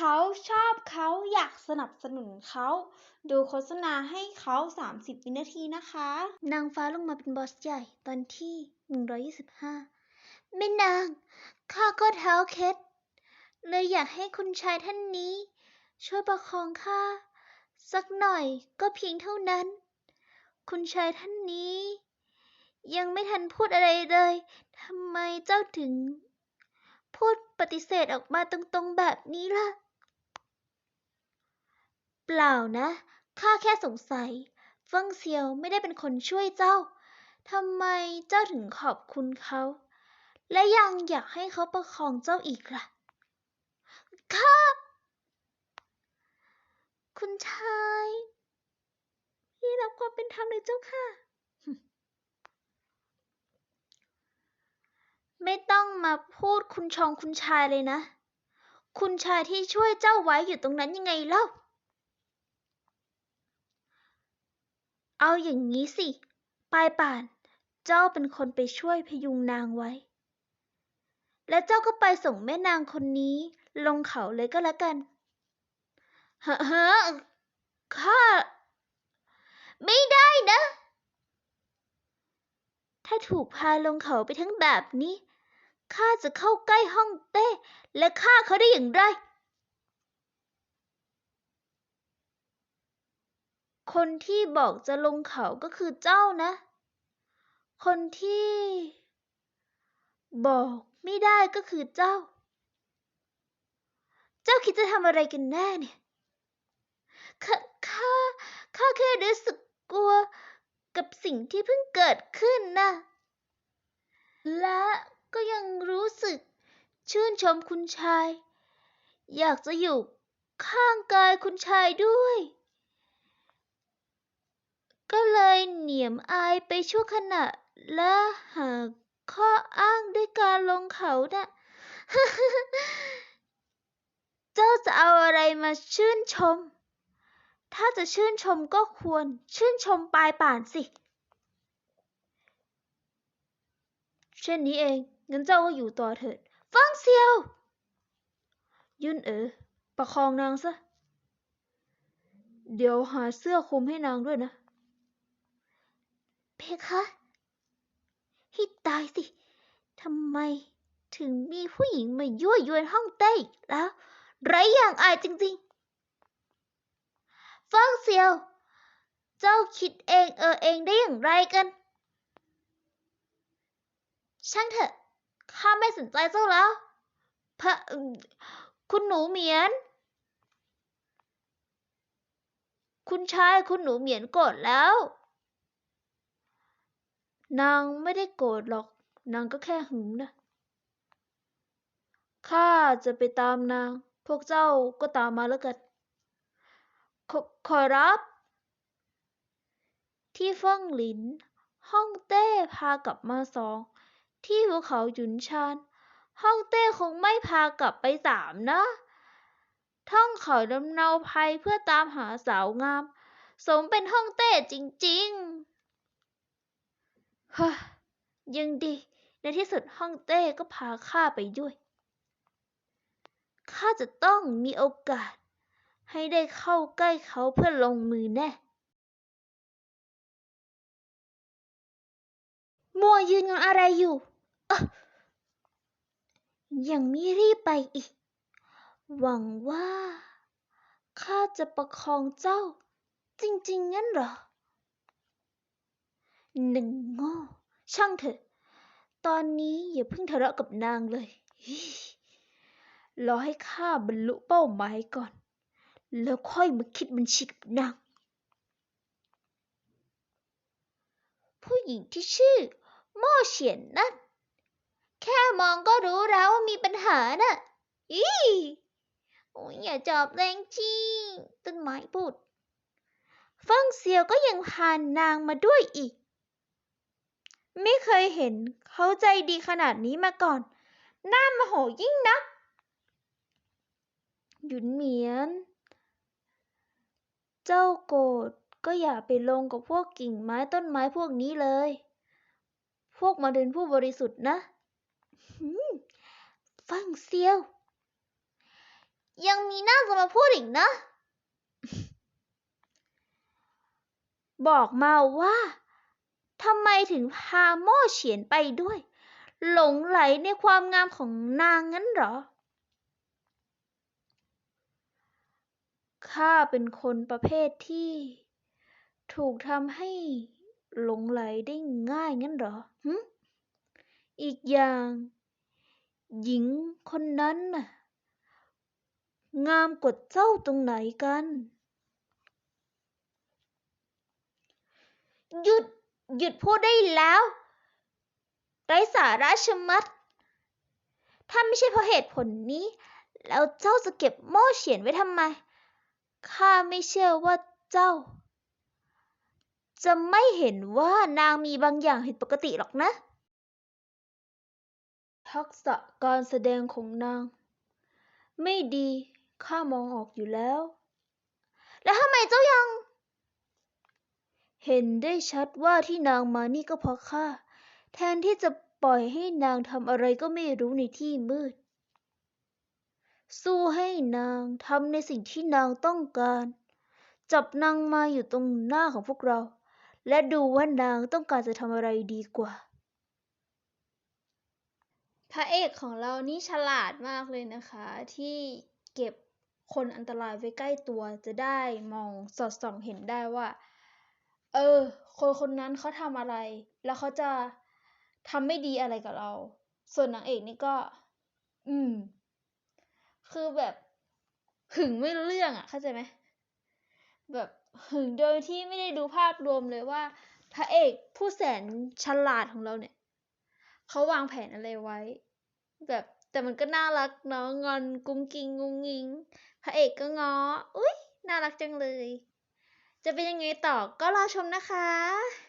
เขาชอบเขาอยากสนับสนุนเขา ดูโฆษณาให้เขา 30 วินาทีนะคะ นางฟ้าลงมาเป็นบอสใหญ่ตอนที่ 125ไม่นาง ข้าก็เท้าเคล็ดเลยอยากให้คุณชายท่านนี้ ช่วยประคองข้า สักหน่อยก็เพียงเท่านั้น คุณชายท่านนี้ ยังไม่ทันพูดอะไรเลยทำไมเจ้าถึงพูดปฏิเสธออกมาตรงๆแบบนี้ล่ะ เปล่านะ ข้าแค่สงสัย เฟิงเซียวไม่ได้เป็นคนช่วยเจ้า ทำไมเจ้าถึงขอบคุณเขา และยังอยากให้เขาประคองเจ้าอีกล่ะ ข้า คุณชาย พี่รับความเป็นธรรมเลยเจ้าค่ะ ไม่ต้องมาพูดคุณชองคุณชายเลยนะ คุณชายที่ช่วยเจ้าไว้อยู่ตรงนั้นยังไงเล่า เอาอย่างนี้สิปลายป่าน เจ้าเป็นคนไปช่วยพยุงนางไว้ และเจ้าก็ไปส่งแม่นางคนนี้ลงเขาเลยก็แล้วกันเฮ้อเฮ้อข้าไม่ได้นะ ถ้าถูกพาลงเขาไปทั้งแบบนี้ ข้าจะเข้าใกล้ห้องเต้ และฆ่าเขาได้อย่างไร คนที่บอกจะลงเขาก็คือเจ้านะ คนที่ บอกไม่ได้ก็คือเจ้า เจ้าคิดจะทำอะไรกันแน่เนี่ยข้าข้าข้าแค่รู้สึกกลัวกับสิ่งที่เพิ่งเกิดขึ้นนะ และก็ยังรู้สึกชื่นชมคุณชาย อยากจะอยู่ข้างกายคุณชายด้วย ก็เลยเหนียมอายไปชั่วขณะ และหาข้ออ้างด้วยการลงเขาน่ะเจ้าจะเอาอะไรมาชื่นชม ถ้าจะชื่นชมก็ควร ชื่นชมปลายป่านสิ เช่นนี้เอง งั้นเจ้าก็อยู่ต่อเถิดฟังเซียว ยุ่นเอ๋อประคองนางซะ เดี๋ยวหาเสื้อคลุมให้นางด้วยนะ เพคะให้ตายสิทำไมถึงมีผู้หญิงมายั่วยวนห้องเต้อีกแล้ว ไรอย่างอายจริงๆฟังเซียว เจ้าคิดเองเออเองได้อย่างไรกัน ช่างเถอะ ข้าไม่สนใจเจ้าแล้วพระเอิ่มคุณหนูเหมียน คุณชายคุณหนูเหมียนโกรธแล้ว นางไม่ได้โกรธหรอก นางก็แค่หึงนะ ข้าจะไปตามนาง พวกเจ้าก็ตามมาแล้วกันขอขอรับ ที่เฟิ่งหลินฮ่องเต้พากลับมาสอง ที่ภูเขาหยุนชานฮ่องเต้คงไม่พากลับไปสามนะ ท่องเขาลำเนาภัยเพื่อตามหาสาวงาม สมเป็นฮ่องเต้จริง ๆ ฮ่ายังดี ในที่สุดฮ่องเต้ก็พาข้าไปด้วย ข้าจะต้องมีโอกาส ให้ได้เข้าใกล้เขาเพื่อลงมือแน่มัวยืนงอะไรอยู่อยังไม่รีบไปอีก หวังว่า ข้าจะประคองเจ้า จริง ๆ งั้นเหรอ หนึ่งโง่ ช่างเถอะ ตอนนี้อย่าเพิ่งทะเลาะกับนางเลยรอให้ข้าบรรลุเป้าหมายก่อน แล้วค่อยมาคิดบัญชีกับนาง ผู้หญิงที่ชื่อโม่เฉียนนั่นแค่มองก็รู้แล้วว่ามีปัญหาน่ะอีโอ้ยอย่าจับแรงจี้ต้นไม้พูดฟิ่งเซียวก็ยังพานนางมาด้วยอีก ไม่เคยเห็นเขาใจดีขนาดนี้มาก่อนน่าโมโหยิ่งนัก หยุนเหมียน เจ้าโกรธก็อย่าไปลงกับพวกกิ่งไม้ต้นไม้พวกนี้เลย พวกมาเดินผู้บริสุทธิ์นะ ฟังเซียว ยังมีหน้าจะมาพูดอีกนะ บอกมาว่า ทำไมถึงพาโม่เฉียนไปด้วย หลงไหลในความงามของนางงั้นหรอ ข้าเป็นคนประเภทที่ ถูกทำให้หลงไหลได้ง่ายงั้นหรอหึอีกอย่าง หญิงคนนั้นน่ะ งามกว่าเจ้าตรงไหนกัน หยุด หยุดพูดได้แล้วไร้สาระชะมัด ถ้าไม่ใช่เพราะเหตุผลนี้ แล้วเจ้าจะเก็บโม่เฉียนไว้ทำไม ข้าไม่เชื่อว่าเจ้า จะไม่เห็นว่านางมีบางอย่างผิดปกติหรอกนะ ทักษะการแสดงของนาง ไม่ดี ข้ามองออกอยู่แล้ว แล้วทำไมเจ้ายัง เห็นได้ชัดว่าที่นางมานี่ก็เพราะข้า แทนที่จะปล่อยให้นางทำอะไรก็ไม่รู้ในที่มืด สู้ให้นางทำในสิ่งที่นางต้องการ จับนางมาอยู่ตรงหน้าของพวกเรา และดูว่านางต้องการจะทำอะไรดีกว่า พระเอกของเรานี่ฉลาดมากเลยนะคะ ที่เก็บคนอันตรายไว้ใกล้ตัวจะได้มองสอดส่องเห็นได้ว่า เออ คนคนนั้นเขาทำอะไร แล้วเขาจะทำไม่ดีอะไรกับเรา ส่วนนางเอกนี่ก็ อืม คือแบบหึงไม่รู้เรื่องอะ เข้าใจไหมแบบหึงโดยที่ไม่ได้ดูภาพรวมเลยว่า พระเอกผู้แสนฉลาดของเราเนี่ยเขาวางแผนอะไรไว้ แบบแต่มันก็น่ารักเนาะงอนกุ้งกิงงุงงิง พระเอกก็งอ อุ้ยน่ารักจังเลย จะเป็นยังไงต่อก็รอชมนะคะ